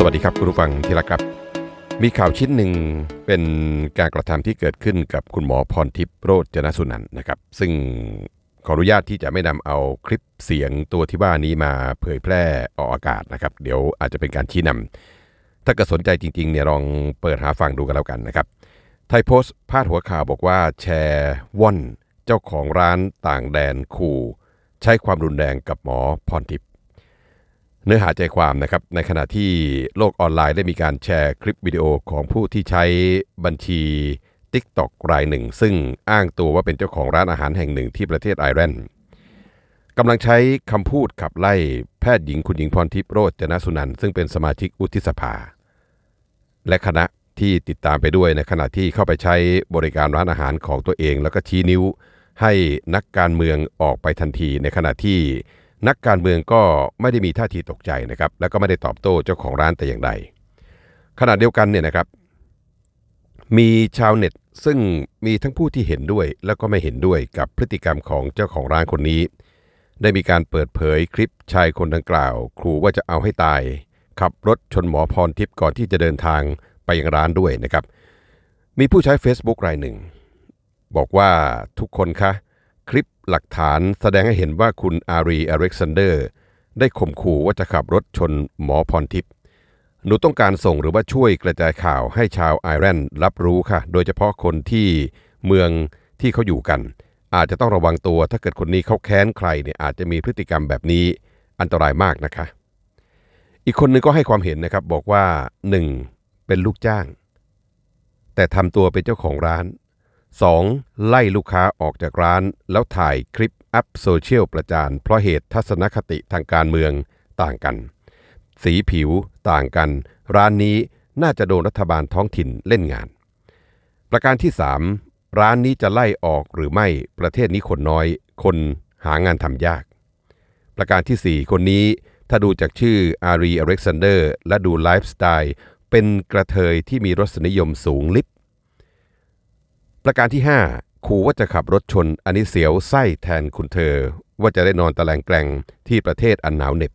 สวัสดีครับคุณผู้ฟังที่รักครับ มีข่าวชิ้นหนึ่งเป็นการกระทำที่เกิดขึ้นกับคุณหมอพรทิพย์โรจนสุนันท์นะครับ ซึ่งขออนุญาตที่จะไม่นำเอาคลิปเสียงตัวที่ว่านี้มาเผยแพร่ออกอากาศนะครับ เดี๋ยวอาจจะเป็นการชี้นำถ้าเกิดสนใจจริงๆเนี่ยลองเปิดหาฟังดูกันแล้วกันนะครับไทยโพสต์พาดหัวข่าวบอกว่าแชร์ว่อนเจ้าของร้านต่างแดนขู่ ใช้ความรุนแรงกับหมอพรทิพย์ เนื้อหาใจความนะครับในขณะที่โลกออนไลน์ได้มีการแชร์คลิปวิดีโอของผู้ที่ใช้บัญชี TikTok รายหนึ่ง ซึ่งอ้างตัวว่าเป็นเจ้าของร้านอาหารแห่งหนึ่งที่ประเทศไอร์แลนด์กำลังใช้คำพูดขับไล่แพทย์หญิงคุณหญิงพรทิพย์โรจนสุนันท์ซึ่งเป็นสมาชิกวุฒิสภา และคณะที่ติดตามไปด้วยในขณะที่เข้าไปใช้บริการร้านอาหารของตัวเอง แล้วก็ชี้นิ้ว ให้นักการเมืองออกไปทันทีในขณะที่ นักการเมืองก็ไม่ได้มีท่าทีตกใจนะครับ แล้วก็ไม่ได้ตอบโต้เจ้าของร้านแต่อย่างใดขณะเดียวกันเนี่ยนะครับ มีชาวเน็ตซึ่งมีทั้งผู้ที่เห็นด้วย แล้วก็ไม่เห็นด้วยกับพฤติกรรมของเจ้าของร้านคนนี้ ได้มีการเปิดเผยคลิปชายคนดังกล่าวขู่ว่าจะเอาให้ตาย ขับรถชนหมอพรทิพย์ก่อนที่จะเดินทางไปยังร้านด้วยนะครับ มีผู้ใช้ Facebook รายหนึ่ง บอกว่าทุกคนคะ คลิปหลักฐานแสดงให้เห็นว่าคุณอารีอเล็กซานเดอร์ ได้ข่มขู่ว่าจะขับรถชนหมอพรทิพย์หนูต้องการส่งหรือว่าช่วยกระจายข่าวให้ชาวไอร์แลนด์รับรู้ค่ะ โดยเฉพาะคนที่เมืองที่เขาอยู่กัน อาจจะต้องระวังตัวถ้าเกิดคนนี้เขาแค้นใครเนี่ยอาจจะมีพฤติกรรมแบบนี้อันตรายมากนะคะ อีกคนหนึงก็ให้ความเห็นนะครับบอกว่า 1. เป็นลูกจ้าง แต่ทำตัวเป็นเจ้าของร้าน 2. ไล่ลูกค้าออกจากร้าน แล้วถ่ายคลิปอัพโซเชียลประจานเพราะเหตุทัศนคติทางการเมืองต่างกัน สีผิวต่างกัน ร้านนี้น่าจะโดนรัฐบาลท้องถิ่นเล่นงาน ประการที่ 3 ร้านนี้จะไล่ออกหรือไม่ประเทศนี้คนน้อย คนหางานทำยาก ประการทีสี่4 คนนี้ถ้าดูจากชื่ออารีอเล็กซานเดอร์และดูไลฟ์สไตล์เป็นกระเทยที่มีรสนิยมสูงลิบ ประการที่ 5 ขู่ว่าจะขับรถชนอันนี้เสียวไส้แทนคุณเธอ ว่าจะได้นอนตะแลงแกลงที่ประเทศอันหนาวเหน็บ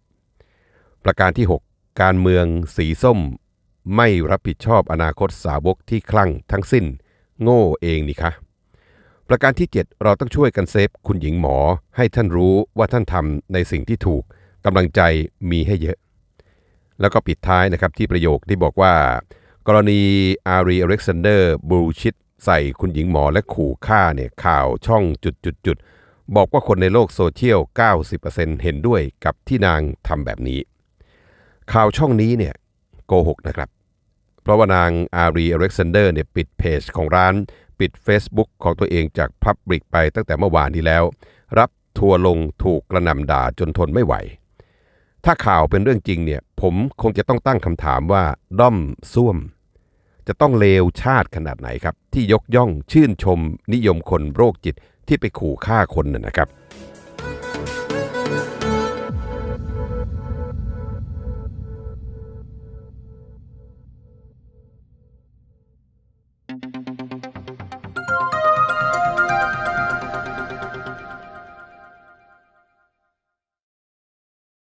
ประการที่ 6 การเมืองสีส้ม ไม่รับผิดชอบอนาคตสาวกที่คลั่งทั้งสิ้น โง่เองนี่คะประการที่ 7 เราต้องช่วยกันเซฟคุณหญิงหมอ ให้ท่านรู้ว่าท่านทำในสิ่งที่ถูกกำลังใจมีให้เยอะ แล้วก็ปิดท้ายนะครับที่ประโยคที่บอกว่า กรณีอารีอเล็กซานเดอร์บูชิต ใส่คุณหญิงหมอและขู่ฆ่าเนี่ยข่าวช่องจุดจุดจุดๆบอกว่าคนในโลกโซเชียล 90%เห็นด้วยกับที่นางทำแบบนี้ ข่าวช่องนี้เนี่ยโกหกนะครับ เพราะว่านางอารีอเล็กซานเดอร์เนี่ยปิดเพจของร้านปิด Facebook ของตัวเองจากพับบริกไปตั้งแต่เมื่อวานนี้แล้ว รับทัวร์ลงถูกกระหน่ำด่าจนทนไม่ไหว ถ้าข่าวเป็นเรื่องจริงเนี่ยผมคงจะต้องตั้งคำถามว่าด้อมซ่วม จะต้องเลวชาติขนาดไหนครับ ที่ยกย่องชื่นชมนิยมคนโรคจิตที่ไปขู่ฆ่าคนน่ะนะครับ